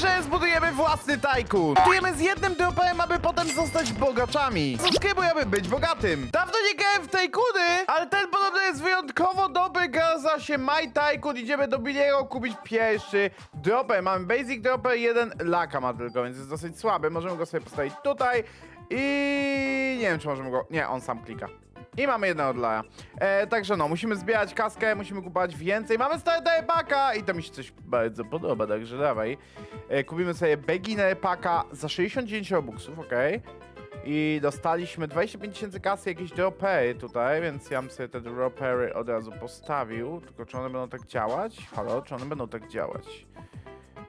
Także zbudujemy własny tajkun. Budujemy z jednym dropem, aby potem zostać bogaczami. Subskrybuj, aby być bogatym. Dawno nie grałem w tajkuny, ale ten podobno jest wyjątkowo dobry. Gaza się My Tycoon. Idziemy do Biliego kupić pierwszy dropper. Mamy basic dropper, jeden laka ma tylko, więc jest dosyć słaby. Możemy go sobie postawić tutaj i nie wiem, czy możemy go... Nie, on sam klika. I mamy jednego dla. E, także no, musimy zbierać kaskę, musimy kupować więcej. Mamy starter paka i to mi się coś bardzo podoba, także dawaj. E, kupimy sobie beginner paka za 69 robuxów, okej. I dostaliśmy 25 tysięcy kasy, jakieś dropery tutaj, więc ja bym sobie te dropery od razu postawił. Tylko czy one będą tak działać? Halo, czy one będą tak działać?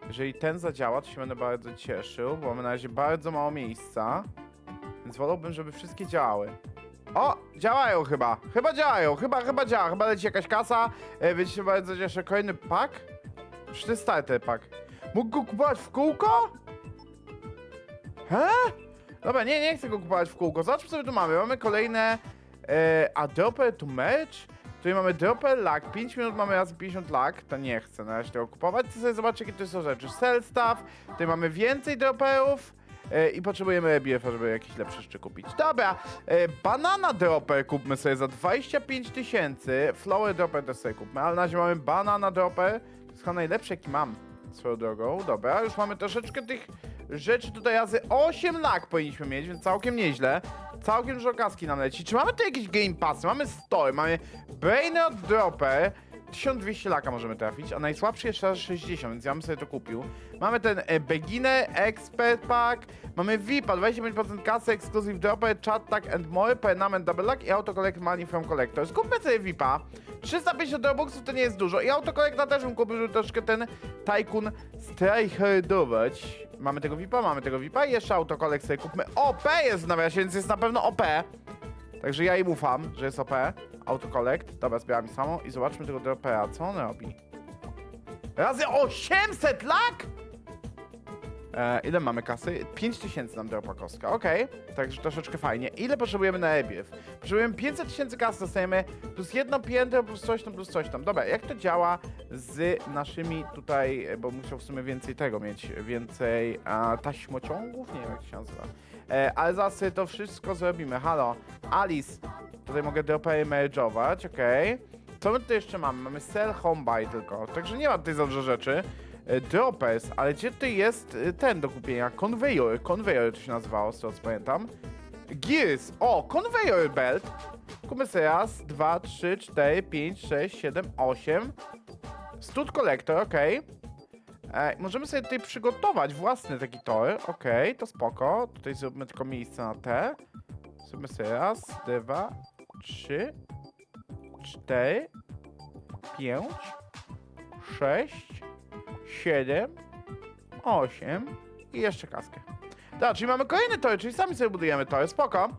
Jeżeli ten zadziała, to się będę bardzo cieszył, bo mamy na razie bardzo mało miejsca. Więc wolałbym, żeby wszystkie działały. O, działają chyba. Chyba działają, chyba, chyba działa. Chyba leci jakaś kasa, e, więc się bardzo cieszę. Kolejny pak? Czy to starter pak? Mógł go kupować w kółko? He? Dobra, nie, nie chcę go kupować w kółko. Zobaczmy, co my tu mamy. Mamy kolejne e, a dropper to merch. Tutaj mamy dropper lag, 5 minut mamy razy 50 lag, to nie chcę na razie tego kupować. Chcę sobie zobaczyć, jakie to są rzeczy. Sell stuff, tutaj mamy więcej dropperów. E, I potrzebujemy EBF, żeby jakieś lepsze rzeczy kupić. Dobra, e, banana dropper kupmy sobie za 25 tysięcy. Flower dropper też sobie kupmy, ale na razie mamy banana dropper. To jest chyba najlepszy, jaki mam swoją drogą. Dobra, już mamy troszeczkę tych rzeczy tutaj razy 8 lag powinniśmy mieć, więc całkiem nieźle. Całkiem dużo kaski nam leci. Czy mamy tu jakieś game passy? Mamy story, mamy Brainrot Dropper. 1200 laka możemy trafić, a najsłabszy jeszcze raz 60, więc ja bym sobie to kupił. Mamy ten e, Beginner Expert Pack, mamy VIPa, 25% kasy, Exclusive Dropper, Chat Tag and More, Permanent Double Luck i Auto Collect Money from Collectors. Kupmy sobie VIPa. 350 robuxów to nie jest dużo i Auto Collecta też bym kupił, żeby troszkę ten Tycoon strajherdować. Mamy tego VIPa, mamy tego VIPa i jeszcze Auto Collect sobie kupmy. OP jest w nawiasie, więc jest na pewno OP. Także ja im ufam, że jest OP. Autocollect. Dobra, zbieram mi samą i zobaczmy tego dropera. Co on robi? Razy 800 lak? E, ile mamy kasy? 5000 nam dropa kostka, okej. Także troszeczkę fajnie. Ile potrzebujemy na EBF? Potrzebujemy 500 tysięcy kasy, dostajemy plus jedno piętro, plus coś tam, plus coś tam. Dobra, jak to działa z naszymi tutaj, e, bo musiał w sumie więcej tego mieć, więcej a, taśmociągów? Nie wiem jak to się nazywa. E, ale sobie to wszystko zrobimy. Halo, Alice. Tutaj mogę dropery merge'ować, okej. Co my tutaj jeszcze mamy? Mamy sell home buy tylko, także nie ma tutaj za dużo rzeczy. E, Droppers, ale gdzie tutaj jest e, ten do kupienia? Conveyor, conveyor to się nazywało, z tego co pamiętam. Gears, o, conveyor belt. Kupmy sobie raz, dwa, trzy, cztery, pięć, sześć, siedem, osiem. Stud collector, okej. E, możemy sobie tutaj przygotować własny taki tor, okej, to spoko. Tutaj zróbmy tylko miejsce na te. Zróbmy sobie raz, dwa, trzy, cztery, pięć, sześć, siedem, osiem i jeszcze kaskę. Tak, czyli mamy kolejny tory, czyli sami sobie budujemy tory, spoko.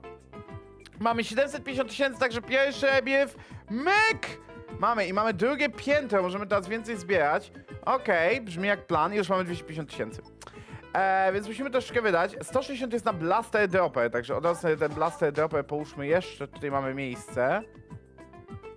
Mamy 750 tysięcy, także pierwszy ebiew, myk! Mamy i mamy drugie piętro, możemy teraz więcej zbierać. Okej, brzmi jak plan już mamy 250 tysięcy. Eee, więc musimy troszeczkę wydać. 160 jest na Blaster Dropper, także od razu sobie ten Blaster Dropper połóżmy jeszcze, tutaj mamy miejsce.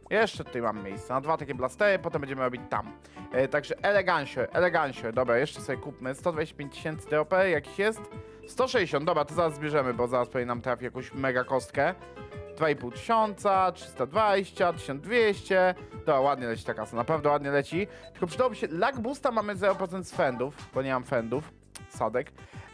Jeszcze tutaj mamy miejsce na dwa takie blastery, potem będziemy robić tam. E, także elegancio, elegancio. Dobra, jeszcze sobie kupmy. 125 tysięcy dropper, jakiś jest? 160, dobra, to zaraz zbierzemy, bo zaraz pewnie nam trafi jakąś mega kostkę. 2,5 tysiąca, 320, 1200. Dobra, ładnie leci ta kasa, naprawdę ładnie leci. Tylko przydałoby się, lag boosta mamy 0% z fendów, bo nie mam fendów. Sadek.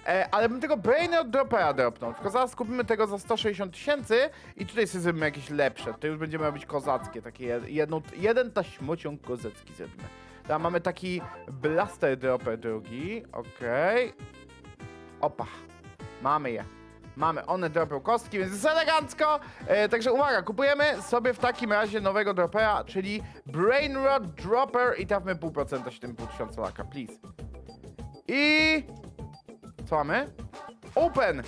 E, ale bym tego Brainer Dropera dropnął. Tylko zaraz kupimy tego za 160 tysięcy i tutaj sobie zrobimy jakieś lepsze. To już będziemy robić kozackie, takie jed- jedną, jeden taśmociąg kozacki zrobimy. Tam mamy taki Blaster Dropper drugi, okej. Opa, mamy je. Mamy, one dropią kostki, więc jest elegancko. E, także uwaga, kupujemy sobie w takim razie nowego dropera, czyli Brainrod Dropper i trafmy 0,5% 7,5 tysiąca laka, please. I... Co mamy? Open!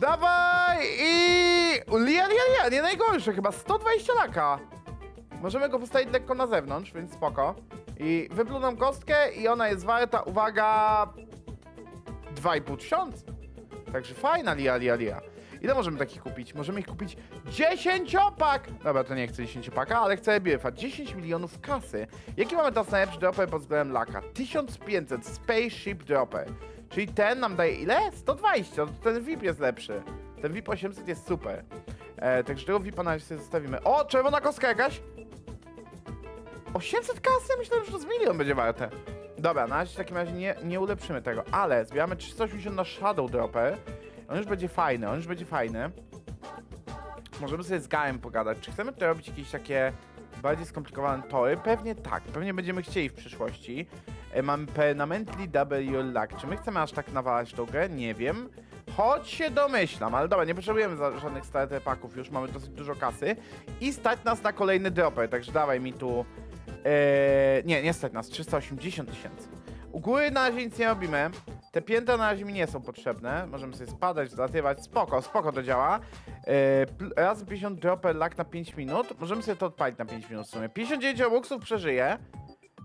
Dawaj! I... Lia, lia, lia, nie najgorsze, chyba 120 laka. Możemy go postawić lekko na zewnątrz, więc spoko. I wypluł nam kostkę i ona jest warta, uwaga... 2,5 tysiąca. Także fajna lia, lia, lia. Ile możemy takich kupić? Możemy ich kupić 10 pak! Dobra, to nie chcę 10 paka, ale chcę BF-a. 10 milionów kasy. Jaki mamy teraz najlepszy dropper pod względem laka? 1500 Spaceship Dropper. Czyli ten nam daje ile? 120. To ten VIP jest lepszy. Ten VIP 800 jest super. E, także tego VIP-a na razie zostawimy. O, czerwona kostka jakaś! 800 kasy? Myślałem, że to z milion będzie warte. Dobra, na razie w takim razie nie, nie ulepszymy tego, ale zbieramy 380 na Shadow Dropper. On już będzie fajny, on już będzie fajny. Możemy sobie z Gaem pogadać. Czy chcemy tutaj robić jakieś takie bardziej skomplikowane tory? Pewnie tak, pewnie będziemy chcieli w przyszłości. E, Mamy Permanently Double Your Luck. Czy my chcemy aż tak nawalać tą grę? Nie wiem. Choć się domyślam, ale dobra, nie potrzebujemy żadnych starter packów, już mamy dosyć dużo kasy. I stać nas na kolejny dropper, także dawaj mi tu... E, nie, nie stać nas, 380 tysięcy. U góry na razie nic nie robimy. Te piętra na razie mi nie są potrzebne. Możemy sobie spadać, zlatywać. Spoko, spoko to działa. Pl- raz 50 dropper lag na 5 minut. Możemy sobie to odpalić na 5 minut w sumie. 59 robuxów przeżyje.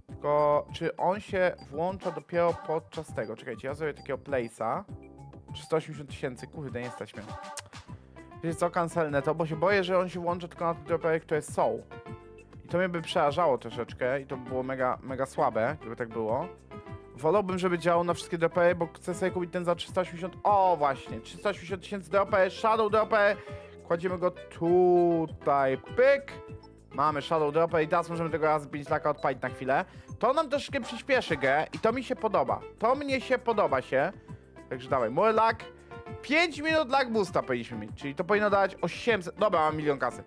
Tylko czy on się włącza dopiero podczas tego? Czekajcie, ja zrobię takiego place'a. 380 tysięcy, kurde, nie stać mnie. Wiecie co, cancelnę to, bo się boję, że on się włącza tylko na te droppery, które są. I to mnie by przerażało troszeczkę i to by było mega, mega słabe, gdyby tak było. Wolałbym, żeby działał na wszystkie droppery, bo chcę sobie kupić ten za 380... O, właśnie, 380 tysięcy dropper, Shadow dropper. Kładziemy go tutaj, pyk. Mamy Shadow dropper i teraz możemy tego razy 5 laka odpalić na chwilę. To nam troszkę przyspieszy grę i to mi się podoba. To mnie się podoba się. Także dawaj, mój lak. 5 minut lag boosta powinniśmy mieć, czyli to powinno dać 800... Dobra, mam milion kasy.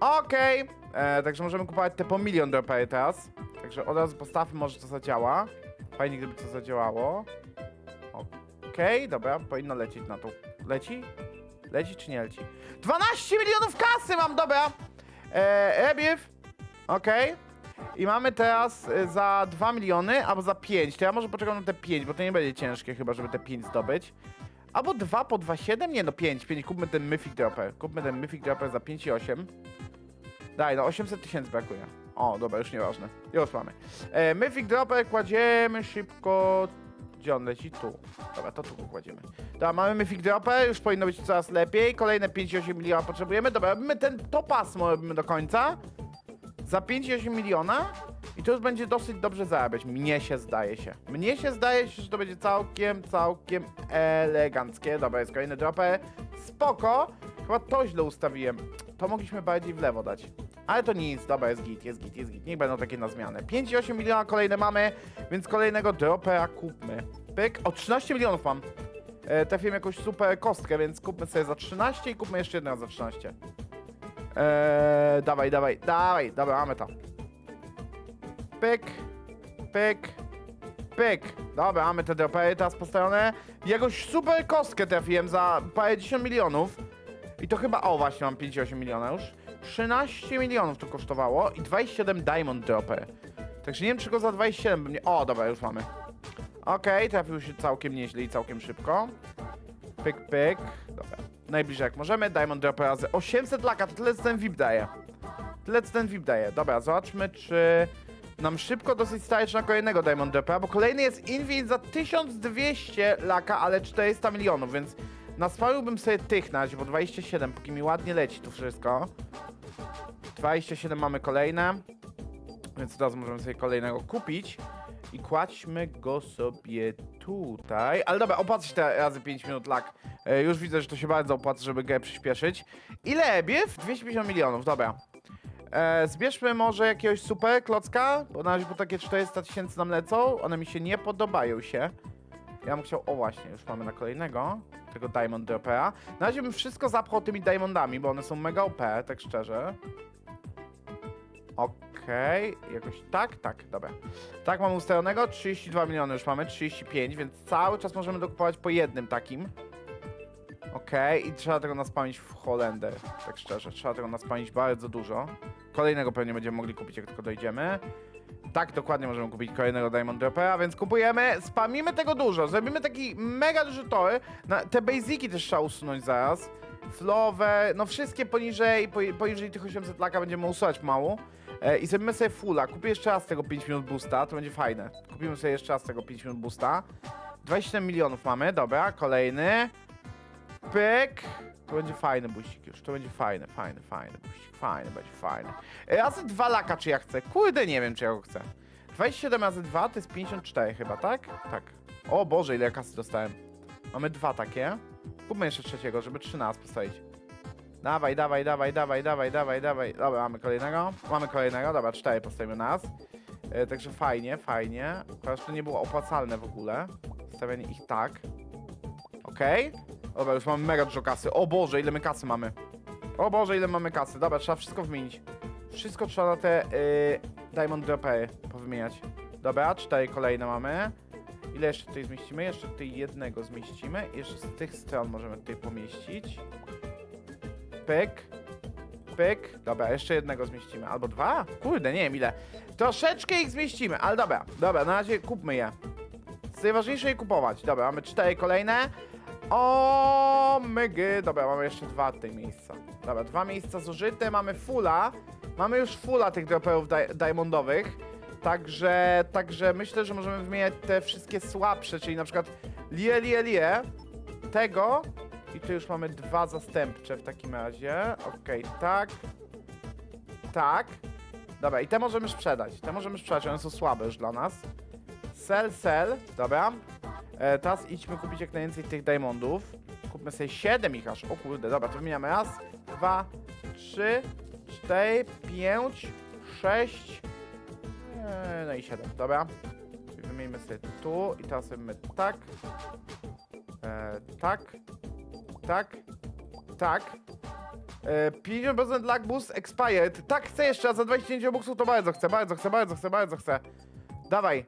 Okej, e, także możemy kupować te po milion droppery teraz. Także od razu postawmy, może to zadziała. Fajnie, gdyby to zadziałało. Okej, dobra, powinno lecieć na to. Leci? Leci czy nie leci? 12 milionów kasy mam, dobra! E, Rebiew. Okej. I mamy teraz y, za 2 miliony, albo za 5. To ja może poczekam na te 5, bo to nie będzie ciężkie chyba, żeby te 5 zdobyć. Albo 2 po 2,7? Nie no, 5, 5. Kupmy ten Mythic Dropper. Kupmy ten Mythic Dropper za 5,8. Daj, no 800 tysięcy brakuje. O, dobra, już nieważne. Już mamy. E, Mythic Dropper kładziemy szybko... Gdzie on leci? Tu. Dobra, to tu kładziemy. Dobra, mamy Mythic Dropper, już powinno być coraz lepiej. Kolejne 5,8 miliona potrzebujemy. Dobra, robimy ten, to pasmo robimy do końca. Za 5,8 miliona. I to już będzie dosyć dobrze zarabiać. Mnie się zdaje się. Mnie się zdaje się, że to będzie całkiem, całkiem eleganckie. Dobra, jest kolejny dropper. Spoko. Chyba to źle ustawiłem. To mogliśmy bardziej w lewo dać. Ale to nic, dobra, jest git, jest git, jest git. Niech będą takie na zmianę. 5,8 miliona kolejne mamy, więc kolejnego dropera kupmy. Pyk. O, 13 milionów mam. E, trafiłem jakąś super kostkę, więc kupmy sobie za 13 i kupmy jeszcze jednego za 13. Eee, dawaj, dawaj, dawaj, dobra, mamy to. Pyk, pyk, pyk. Dobra, mamy te dropery teraz postawione. Jakąś super kostkę trafiłem za parę dziesiąt milionów. I to chyba, o właśnie, mam 58 miliona już. 13 milionów to kosztowało i 27 diamond dropper. Także nie wiem, czy go za 27 bym nie... O, dobra, już mamy. Okej, trafił się całkiem nieźle i całkiem szybko. Pyk, pyk. Dobra. Najbliżej jak możemy. Diamond Dropper razy 800 laka, to tyle co ten VIP daje. Tyle co ten VIP daje. Dobra, zobaczmy czy nam szybko dosyć starczy na kolejnego Diamond Droppera, bo kolejny jest Infinite za 1200 laka, ale 400 milionów, więc naspaliłbym sobie tych na razie, bo 27, póki mi ładnie leci to wszystko. 27 mamy kolejne, więc teraz możemy sobie kolejnego kupić. I kładźmy go sobie tutaj. Ale dobra, opłacę się te razy 5 minut lak. E, już widzę, że to się bardzo opłaca, żeby grę przyspieszyć. Ile ebiew? 250 milionów, dobra. E, zbierzmy może jakiegoś super klocka, bo na razie po takie 400 tysięcy nam lecą. One mi się nie podobają się. Ja bym chciał, o właśnie, już mamy na kolejnego, tego Diamond Dropera. Na razie bym wszystko zapchał tymi Diamondami, bo one są mega OP, tak szczerze. Okej, jakoś tak, tak, dobra. Tak mamy ustawionego, 32 miliony już mamy, 35, więc cały czas możemy dokupować po jednym takim. Okej, i trzeba tego naspamić w Holender, tak szczerze, trzeba tego naspamić bardzo dużo. Kolejnego pewnie będziemy mogli kupić, jak tylko dojdziemy. Tak, dokładnie możemy kupić kolejnego Diamond Dropera, więc kupujemy, spamimy tego dużo, zrobimy taki mega duży tory. Na, te basiki też trzeba usunąć zaraz. Flowe, no wszystkie poniżej, po, poniżej tych 800 laka będziemy usuwać mało. E, I zrobimy sobie fulla. Kupię jeszcze raz tego 5 minut boosta, to będzie fajne. Kupimy sobie jeszcze raz tego 5 minut boosta. 27 milionów mamy, dobra, kolejny. Pyk. To będzie fajny buścik już, to będzie fajny, fajny, fajny buścik, fajny, będzie fajny. E, razy dwa laka, czy ja chcę? Kurde, nie wiem, czy ja go chcę. 27 razy 2 to jest 54 chyba, tak? Tak. O Boże, ile kasy dostałem. Mamy dwa takie. Kupmy jeszcze trzeciego, żeby trzy na nas postawić. Dawaj, dawaj, dawaj, dawaj, dawaj, dawaj, dawaj. Dobra, mamy kolejnego. Mamy kolejnego, dobra, cztery postawimy nas. E, także fajnie, fajnie. Chociaż to nie było opłacalne w ogóle. Stawianie ich tak. Okej. Dobra, już mamy mega dużo kasy. O Boże, ile my kasy mamy. O Boże, ile mamy kasy. Dobra, trzeba wszystko wymienić. Wszystko trzeba na te y, Diamond Droppery powymieniać. Dobra, cztery kolejne mamy. Ile jeszcze tutaj zmieścimy? Jeszcze tutaj jednego zmieścimy. Jeszcze z tych stron możemy tutaj pomieścić. Pyk. Pyk. Dobra, jeszcze jednego zmieścimy. Albo dwa? Kurde, nie wiem ile. Troszeczkę ich zmieścimy, ale dobra. Dobra, na razie kupmy je. Z najważniejsze je kupować. Dobra, mamy cztery kolejne. O, mygy. Dobra, mamy jeszcze dwa tutaj miejsca. Dobra, dwa miejsca zużyte. Mamy fulla. Mamy już fulla tych dropperów di diamondowych. Także, także myślę, że możemy wymieniać te wszystkie słabsze, czyli na przykład lie, lie, lie. Tego. I tu już mamy dwa zastępcze w takim razie. Okej, tak. Tak. Dobra, i te możemy sprzedać. Te możemy sprzedać, one są słabe już dla nas. Sell, sell. Dobra. E, teraz idźmy kupić jak najwięcej tych diamondów. Kupmy sobie 7 ich aż. O kurde, dobra, to wymieniamy raz, dwa, trzy, cztery, pięć, sześć. e, No i 7, dobra. I Wymieńmy sobie tu i teraz robimy tak. E, tak. Tak. Tak. E, 50% lag boost expired. Tak, chcę jeszcze, a za 29 boksów to bardzo chcę, bardzo chcę, bardzo chcę, bardzo chcę. Dawaj.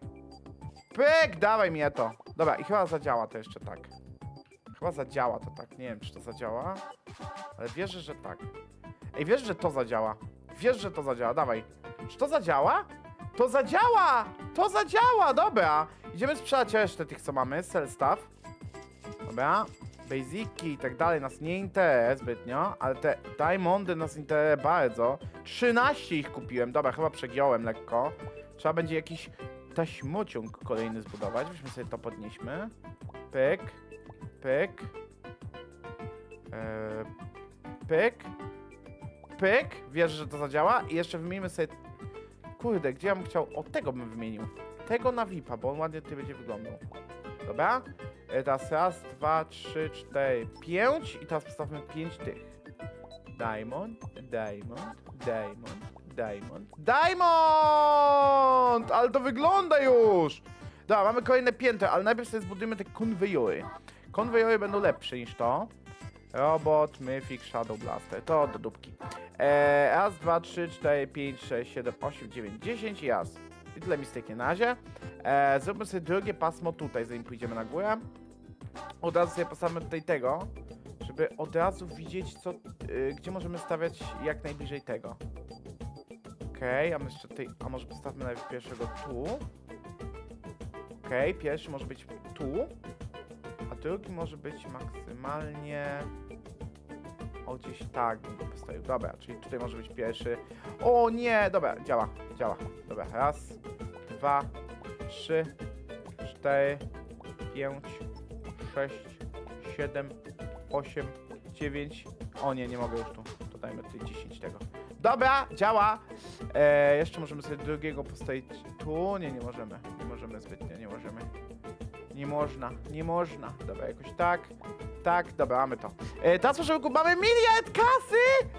Pyk, dawaj mnie to. Dobra, i chyba zadziała to jeszcze tak. Chyba zadziała to tak. Nie wiem, czy to zadziała. Ale wierzę, że tak. Ej, wiesz, że to zadziała. Wiesz, że to zadziała. Dawaj. Czy to zadziała? To zadziała! To zadziała! Dobra. Idziemy sprzedać resztę tych, co mamy. Sell stuff. Dobra. Basiki i tak dalej nas nie interesuje zbytnio, ale te diamondy nas interesuje bardzo. 13 ich kupiłem. Dobra, chyba przegiąłem lekko. Trzeba będzie jakiś taśmociąg kolejny zbudować. Weźmy sobie to podnieśmy. Pyk. Pyk. Eee, pyk. Pyk. Wierzę, że to zadziała. I jeszcze wymienimy sobie... Kurde, gdzie ja bym chciał... O, tego bym wymienił. Tego na VIP-a, bo on ładnie tutaj będzie wyglądał. Dobra? E, teraz raz, dwa, trzy, cztery, pięć. I teraz postawmy pięć tych. Diamond, diamond, diamond, diamond, diamond! Ale to wygląda już! Dobra, mamy kolejne piętro, ale najpierw sobie zbudujemy te konwejory. Konwejory będą lepsze niż to. Robot, Mythic, Shadow Blaster. To do dupki. Eee, raz, dwa, trzy, cztery, pięć, sześć, siedem, osiem, dziewięć, dziesięć i raz. I tyle mi styknie na razie. Eee, zróbmy sobie drugie pasmo tutaj, zanim pójdziemy na górę. Od razu sobie postawmy tutaj tego, żeby od razu widzieć, co, y, gdzie możemy stawiać jak najbliżej tego. Okej, a my jeszcze tutaj, a może postawmy najpierw pierwszego tu. Okej, pierwszy może być tu, a drugi może być maksymalnie... O, gdzieś tak bym go postawił. Dobra, czyli tutaj może być pierwszy. O nie, dobra, działa, działa. Dobra, raz, dwa, trzy, cztery, pięć, sześć, siedem, osiem, dziewięć. O nie, nie mogę już tu. To dajmy tutaj 10 tego. Dobra, działa. E, jeszcze możemy sobie drugiego postawić tu. Nie, nie możemy. Nie możemy zbytnio, nie możemy. Nie można, nie można. Dobra, jakoś tak. Tak, dobra, mamy to. E, teraz kupić, mamy miliard kasy!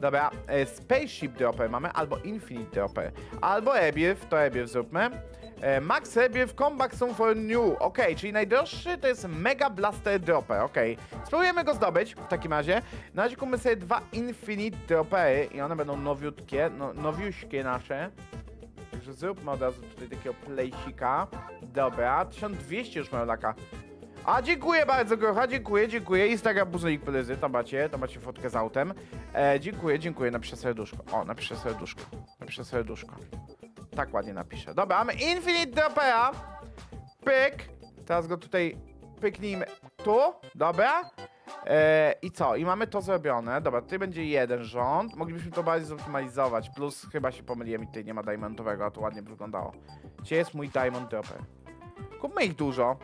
Dobra, e, Spaceship Dropper mamy, albo Infinite Dropper, albo Rebirth, to Rebirth zróbmy. E, Max Rebirth Comeback Song for New, ok, czyli najdroższy to jest Mega Blaster Dropper, ok. Spróbujemy go zdobyć w takim razie. Na razie kupmy sobie dwa Infinite Droppery i one będą nowiutkie, no, nowiuśkie nasze. Także zróbmy od razu tutaj takiego plejsika. Dobra, 1200 już mają laka. A dziękuję bardzo, Grocha, dziękuję, dziękuję. Instagram Buzonik Pelezy, to macie, to macie fotkę z autem. E, dziękuję, dziękuję, napiszę serduszko. O, napiszę serduszko, napiszę serduszko. Tak ładnie napiszę. Dobra, mamy Infinite Dropera. Pyk. Teraz go tutaj pyknijmy tu, dobra. E, I co? I mamy to zrobione. Dobra, tutaj będzie jeden rząd. Moglibyśmy to bardziej zoptymalizować. Plus chyba się pomyliłem i tutaj nie ma diamondowego, a to ładnie by wyglądało. Gdzie jest mój diamond dropper? Kupmy ich dużo.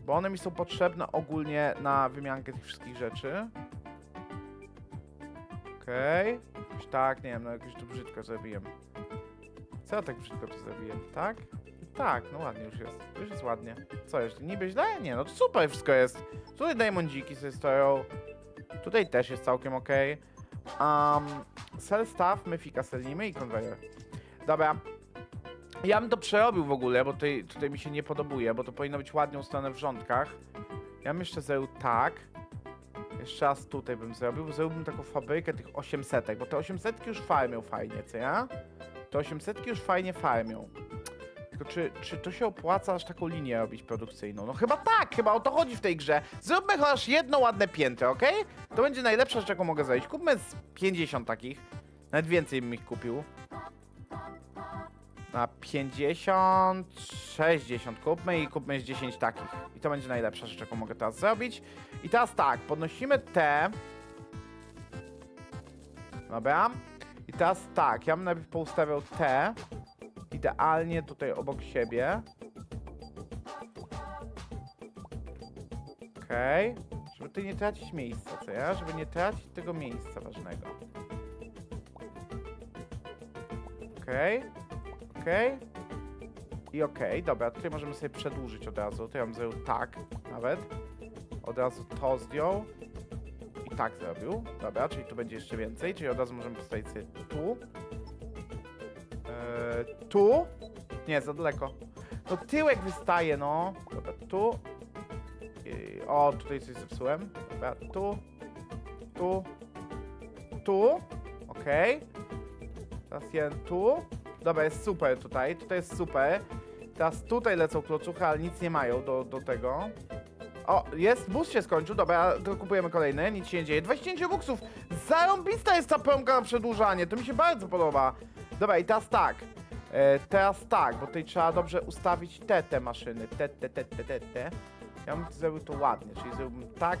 Bo one mi są potrzebne ogólnie na wymiankę tych wszystkich rzeczy. Okej. Jakoś tak, nie wiem, no jakoś tu brzydko zrobiłem. Co ja tak brzydko tu zrobiłem? Tak? Tak, no ładnie już jest. Już jest ładnie. Co jeszcze? Niby źle? Nie, no to super wszystko jest. Tutaj diamondziki sobie stoją. Tutaj też jest całkiem okej. Um, sell stuff, myfika sellimy i konwejer. Dobra. Ja bym to przerobił w ogóle, bo tutaj, tutaj mi się nie podobuje, bo to powinno być ładnie ustawione w rządkach. Ja bym jeszcze zrobił tak. Jeszcze raz tutaj bym zrobił. Zrobiłbym taką fabrykę tych 800, bo te 800 już farmią fajnie, co ja? Te 800 już fajnie farmią. Tylko czy, czy to się opłaca aż taką linię robić produkcyjną? No chyba tak, chyba o to chodzi w tej grze. Zróbmy chociaż jedno ładne piętro, ok? To będzie najlepsza rzecz, jaką mogę zrobić. Kupmy z 50 takich. Nawet więcej bym ich kupił. Na 50, 60 kupmy i kupmy z 10 takich. I to będzie najlepsza rzecz, jaką mogę teraz zrobić. I teraz tak, podnosimy te. Dobra. I teraz tak, ja bym najpierw poustawiał te. Idealnie tutaj obok siebie. Okej. Żeby tutaj nie tracić miejsca, co ja? Żeby nie tracić tego miejsca ważnego. Okej. Okej. I okej, dobra, tutaj możemy sobie przedłużyć od razu. To ja bym zrobił tak nawet. Od razu to zdjął. Tak zrobił. Dobra, czyli tu będzie jeszcze więcej, czyli od razu możemy postawić sobie tu. Eee, tu? Nie, za daleko. No tyłek wystaje, no. Dobra, tu. I, o, tutaj coś zepsułem. Dobra, tu. Tu. Tu. Okej. Teraz jeden tu. Dobra, jest super tutaj. Tutaj jest super. Teraz tutaj lecą klocuchy, ale nic nie mają do, do tego. O, jest, bus się skończył, dobra, to kupujemy kolejny, nic się nie dzieje. 29 buksów! Zarąbista jest ta promka na przedłużanie, to mi się bardzo podoba. Dobra, i teraz tak. E, teraz tak, bo tutaj trzeba dobrze ustawić te, te maszyny. Te, te, te, te, te, te. Ja bym zrobił to ładnie, czyli zrobiłbym tak.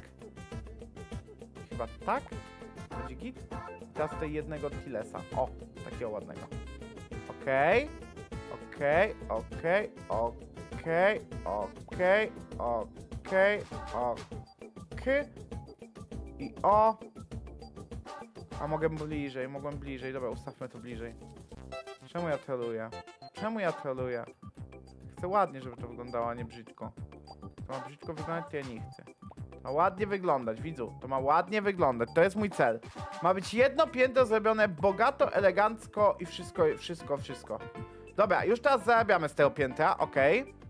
Chyba tak? Będzie git? Teraz tutaj jednego Tilesa. O, takiego ładnego. Okej. Okej, okej, okej, okej, okej, okej. I o. A mogę bliżej, mogłem bliżej. Dobra, ustawmy to bliżej. Czemu ja troluję? Czemu ja troluję? Chcę ładnie, żeby to wyglądało, a nie brzydko. To ma brzydko wyglądać, to ja nie chcę. Ma ładnie wyglądać, widzu. To ma ładnie wyglądać. To jest mój cel. Ma być jedno piętro zrobione bogato, elegancko i wszystko, wszystko, wszystko. Dobra, już teraz zarabiamy z tego piętra, okej.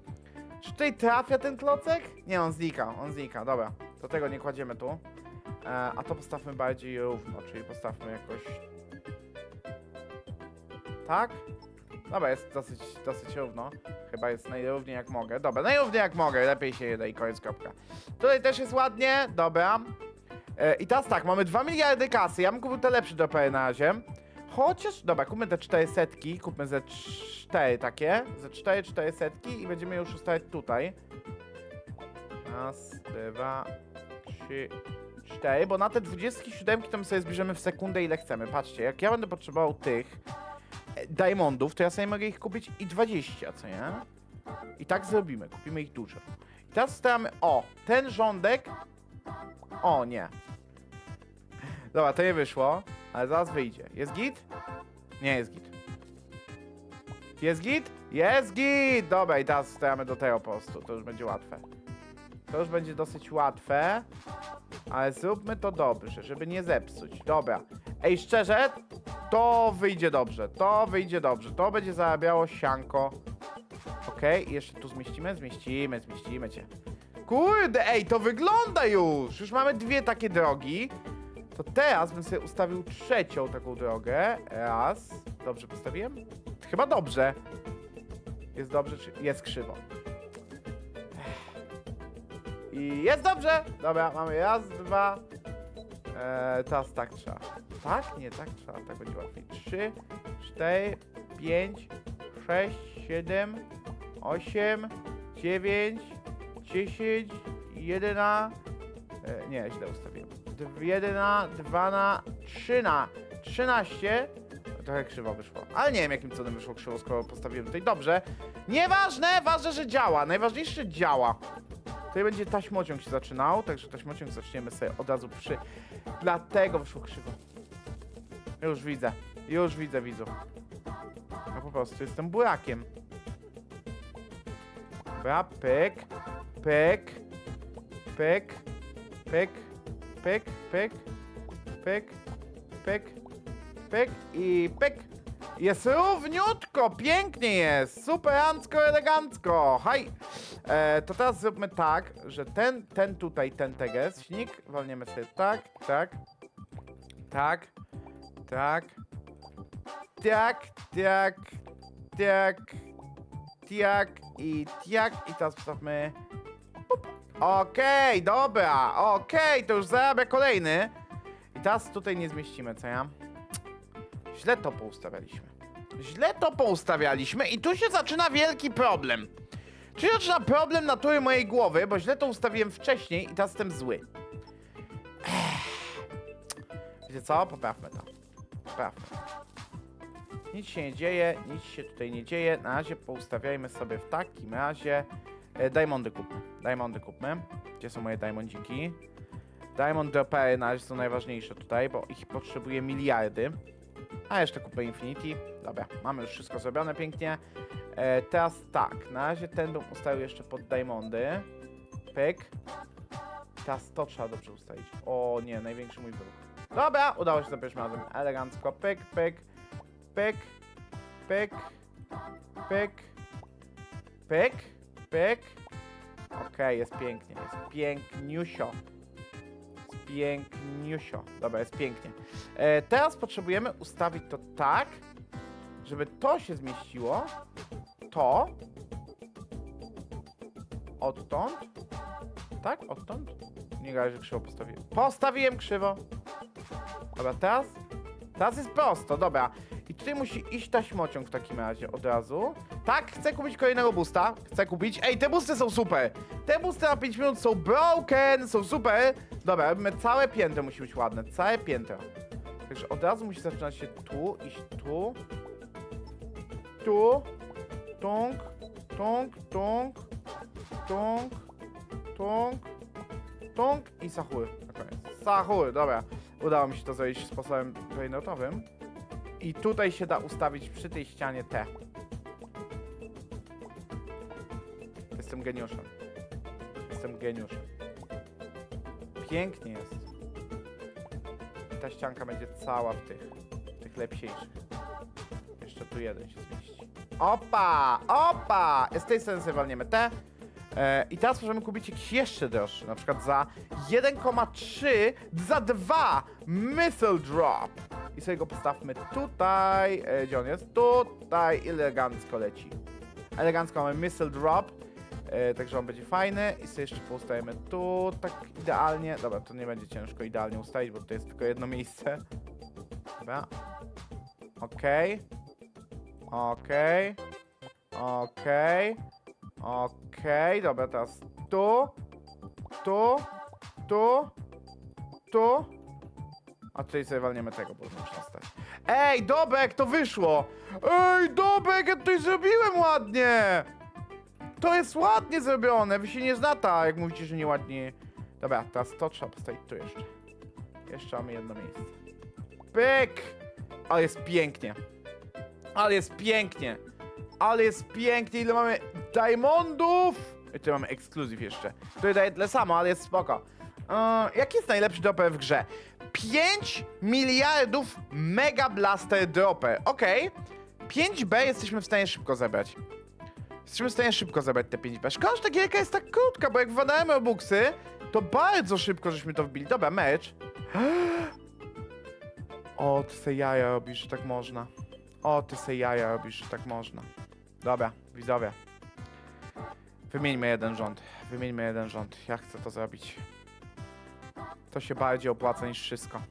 Czy tutaj trafia ten klocek? Nie, on znika, on znika, dobra. To tego nie kładziemy tu. E, a to postawmy bardziej równo, czyli postawmy jakoś... Tak? Dobra, jest dosyć, dosyć równo. Chyba jest najrówniej jak mogę. Dobra, najrówniej jak mogę, lepiej się jeda i koniec, kropka. Tutaj też jest ładnie, dobra. E, I teraz tak, mamy 2 miliardy kasy. Ja bym kupił te lepsze dopery na razie. Chociaż, dobra, kupmy te 4 setki, kupmy ze 4 takie, ze 4 4 setki i będziemy już ustawiać tutaj. Raz, dwa, trzy, cztery, bo na te 27 to my sobie zbierzemy w sekundę ile chcemy. Patrzcie, jak ja będę potrzebował tych e, diamondów, to ja sobie mogę ich kupić i 20, co nie? I tak zrobimy, kupimy ich dużo. I teraz stawiamy, o, ten rządek, o nie. Dobra, to nie wyszło, ale zaraz wyjdzie. Jest git? Nie jest git. Jest git? Jest git! Dobra, i teraz stajemy do tego po prostu. To już będzie łatwe. To już będzie dosyć łatwe. Ale zróbmy to dobrze, żeby nie zepsuć. Dobra. Ej, szczerze, to wyjdzie dobrze. To wyjdzie dobrze. To będzie zarabiało sianko. Okej, i jeszcze tu zmieścimy? Zmieścimy, zmieścimy cię. Kurde, ej, to wygląda już! Już mamy dwie takie drogi. To teraz bym sobie ustawił trzecią taką drogę. Raz. Dobrze postawiłem? Chyba dobrze. Jest dobrze, czy jest krzywo? I jest dobrze! Dobra, mamy raz, dwa. Eee, teraz tak trzeba. Tak? Nie, tak trzeba, tak będzie łatwiej. Trzy, cztery, pięć, sześć, siedem, osiem, dziewięć, dziesięć, jedenaście. E, nie, źle ustawiłem. Dw- Jeden na, dwa na, trzy na, trzynaście. Trochę krzywo wyszło. Ale nie wiem, jakim cudem wyszło krzywo, skoro postawiłem tutaj dobrze. Nieważne, ważne, że działa. Najważniejsze, że działa. Tutaj będzie taśmociąg się zaczynał, także taśmociąg zaczniemy sobie od razu przy... Dlatego wyszło krzywo. Już widzę. Już widzę widzów. No po prostu jestem burakiem. Dobra, pyk, pyk, pyk, pyk, pyk, pyk, pyk, pyk, pyk i pyk. Jest równiutko, pięknie jest, superancko, elegancko, haj. E, to teraz zróbmy tak, że ten, ten tutaj, ten tegesnik, walniemy sobie tak, tak, tak, tak, tak, tak, tak, tak i tak i teraz postawmy Pup. Okej, dobra, okej, to już zarabia kolejny. I teraz tutaj nie zmieścimy, co ja? Źle to poustawialiśmy. Źle to poustawialiśmy i tu się zaczyna wielki problem. Tu się zaczyna problem natury mojej głowy, bo źle to ustawiłem wcześniej i teraz jestem zły. Ech. Wiecie co? Poprawmy to. Poprawmy. Nic się nie dzieje, nic się tutaj nie dzieje. Na razie poustawiajmy sobie w takim razie. E, diamondy kupmy. Diamondy kupmy. Gdzie są moje diamondziki? Diamond dropery na razie są najważniejsze tutaj, bo ich potrzebuję miliardy. A jeszcze kupę Infinity. Dobra, mamy już wszystko zrobione pięknie. E, teraz tak, na razie ten bym ustawił jeszcze pod diamondy. Pyk. Teraz to trzeba dobrze ustawić. O nie, największy mój wyruch. Dobra, udało się za pierwszym razem. Elegancko. Pyk, pyk, pyk, pyk, pyk, pyk, pyk. Okej, jest pięknie, jest piękniusio. Jest piękniusio. Dobra, jest pięknie. E, teraz potrzebujemy ustawić to tak, żeby to się zmieściło. To. Odtąd. Tak? Odtąd? Nie gadaj, że krzywo postawiłem. Postawiłem krzywo. Dobra, teraz? Teraz jest prosto, dobra. I tutaj musi iść taśmociąg w takim razie od razu. Tak, chcę kupić kolejnego boosta. Chcę kupić. Ej, te boosty są super. Te boosty na 5 minut są broken, są super. Dobra, robimy całe piętro musi być ładne. Całe piętro. Także od razu musi zaczynać się tu, iść tu. Tu. Tung, tung, tung, tung, tung, tung i sachury. Na koniec. Sachury, dobra. Udało mi się to zrobić sposobem brainrotowym. I tutaj się da ustawić przy tej ścianie T. Jestem geniuszem. Jestem geniuszem. Pięknie jest. I ta ścianka będzie cała w tych, tych lepsiejszych. Jeszcze tu jeden się zmieści. Opa! Opa! Z tej sobie walniemy T. E, I teraz możemy kupić jakiś jeszcze droższy, na przykład za 1,3 za 2 Missile Drop. I sobie go postawmy tutaj. E, gdzie on jest? Tutaj. Elegancko leci. Elegancko mamy Missile Drop. E, także on będzie fajny. I sobie jeszcze poustajemy tu tak idealnie. Dobra, to nie będzie ciężko idealnie ustawić, bo to jest tylko jedno miejsce. Dobra. Okej. Okej. Okej. Okej, dobra, teraz tu, tu, tu, tu. A tutaj sobie walniemy tego, bo muszę stać. Ej, Dobek, to wyszło! Ej, Dobek, ja tutaj zrobiłem ładnie! To jest ładnie zrobione, wy się nie znata, jak mówicie, że nieładnie. Dobra, teraz to trzeba postawić tu jeszcze. Jeszcze mamy jedno miejsce. Pyk! Ale jest pięknie. Ale jest pięknie. Ale jest pięknie, ile mamy diamondów! I tu mamy ekskluzyw jeszcze. Tutaj daje tyle samo, ale jest spoko. Eee, jaki jest najlepszy dropper w grze? 5 miliardów Mega Blaster dropper. Okej. 5B jesteśmy w stanie szybko zebrać. Jesteśmy w stanie szybko zebrać te 5B. Szkoda, że ta gierka jest tak krótka, bo jak władałem Robuxy, to bardzo szybko żeśmy to wbili. Dobra, mecz. O, ty se jaja robisz, że tak można. O, ty se jaja robisz, że tak można. Dobra, widzowie. Wymieńmy jeden rząd. Wymieńmy jeden rząd. Ja chcę to zrobić. To się bardziej opłaca niż wszystko.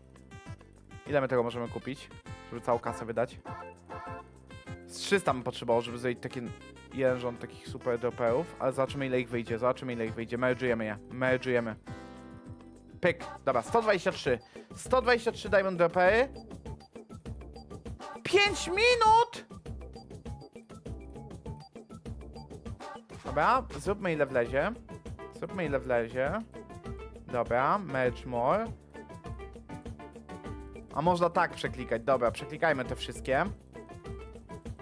Ile my tego możemy kupić, żeby całą kasę wydać? Z 300 bym potrzebował, żeby zrobić taki rząd takich super droperów, ale zobaczymy ile ich wyjdzie, zobaczymy ile ich wyjdzie. Merge'ujemy je, merge'ujemy. Pyk, dobra, 123. 123 diamond dropery. 5 minut! Dobra, zróbmy ile wlezie. Zróbmy ile wlezie. Dobra, merge more. A można tak przeklikać. Dobra, przeklikajmy te wszystkie.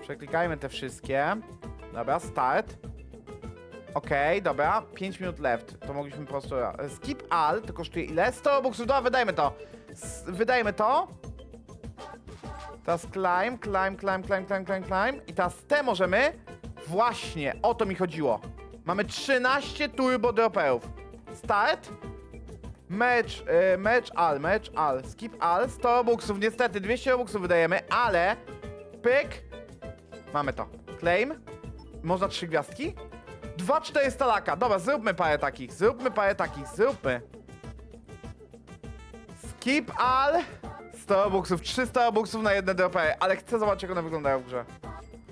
Przeklikajmy te wszystkie. Dobra, start. Okej, dobra, 5 minut left. To mogliśmy po prostu. Skip all to kosztuje ile? 100 buksów. Dobra, wydajmy to. S wydajmy to. Teraz climb, climb, climb, climb, climb, climb, climb. I teraz te możemy. Właśnie, o to mi chodziło. Mamy 13 turbo dropeów. Start. Mecz, y, mecz all, mecz all, skip all, 100 buksów, niestety 200 buksów wydajemy, ale pyk, mamy to. Claim, można trzy gwiazdki? 2 400 laka, dobra, zróbmy parę takich, zróbmy parę takich, zróbmy. Skip all, 100 buksów, 300 buksów na jedne dropy, ale chcę zobaczyć jak one wyglądają w grze.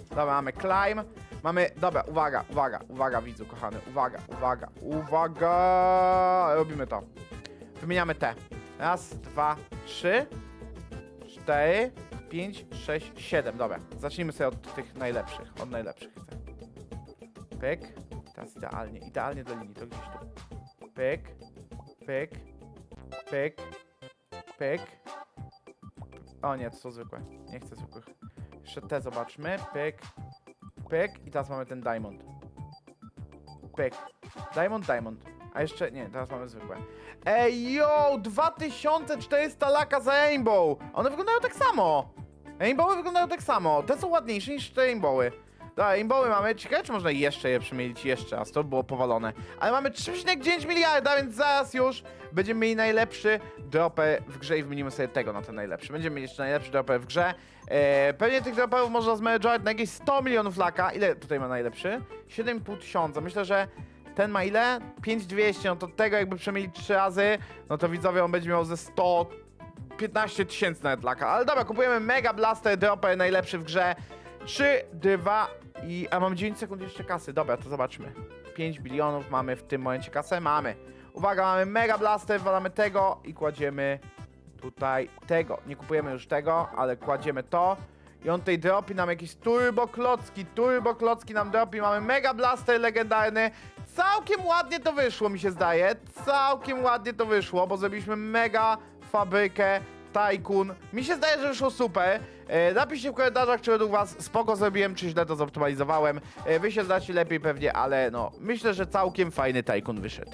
Dobra, mamy climb, mamy, dobra, uwaga, uwaga, uwaga widzu kochany, uwaga, uwaga, uwaga, robimy to. Wymieniamy te. Raz, dwa, trzy, cztery, pięć, sześć, siedem. Dobra, zacznijmy sobie od tych najlepszych. Od najlepszych. Pyk. Teraz idealnie, idealnie do linii, to gdzieś tu. Pyk, pyk, pyk, pyk. O nie, to są zwykłe. Nie chcę zwykłych. Jeszcze te zobaczmy. Pyk, pyk. I teraz mamy ten diamond. Pyk. Diamond, diamond. A jeszcze, nie, teraz mamy zwykłe. Ej, yo, 2400 laka za Rainbow! One wyglądają tak samo! Rainbowy wyglądają tak samo. Te są ładniejsze niż te Rainbowy. Dobra, Rainbowy mamy. Ciekawe, czy można jeszcze je przemielić jeszcze raz. To było powalone. Ale mamy 3,9 miliarda, więc zaraz już będziemy mieli najlepszy dropper w grze i wymienimy sobie tego na ten najlepszy. Będziemy mieli jeszcze najlepszy dropper w grze. E, pewnie tych dropperów można zmanage'ować na jakieś 100 milionów laka. Ile tutaj ma najlepszy? 7,5 tysiąca. Myślę, że ten ma ile? 5200, no to tego jakby przemielić 3 razy, no to widzowie on będzie miał ze 100 15 tysięcy nawet laka. Ale dobra, kupujemy Mega Blaster Dropper, najlepszy w grze. 3, 2 i... A mam 9 sekund jeszcze kasy. Dobra, to zobaczmy. 5 bilionów mamy w tym momencie kasę? Mamy. Uwaga, mamy Mega Blaster, walamy tego i kładziemy tutaj tego. Nie kupujemy już tego, ale kładziemy to. I on tutaj dropi nam jakieś turbo klocki, turbo klocki nam dropi. Mamy Mega Blaster legendarny. Całkiem ładnie to wyszło, mi się zdaje. Całkiem ładnie to wyszło, bo zrobiliśmy mega fabrykę Tycoon. Mi się zdaje, że wyszło super. E, napiszcie w komentarzach, czy według was spoko zrobiłem, czy źle to zoptymalizowałem. E, wy się znacie lepiej pewnie, ale no, myślę, że całkiem fajny Tycoon wyszedł.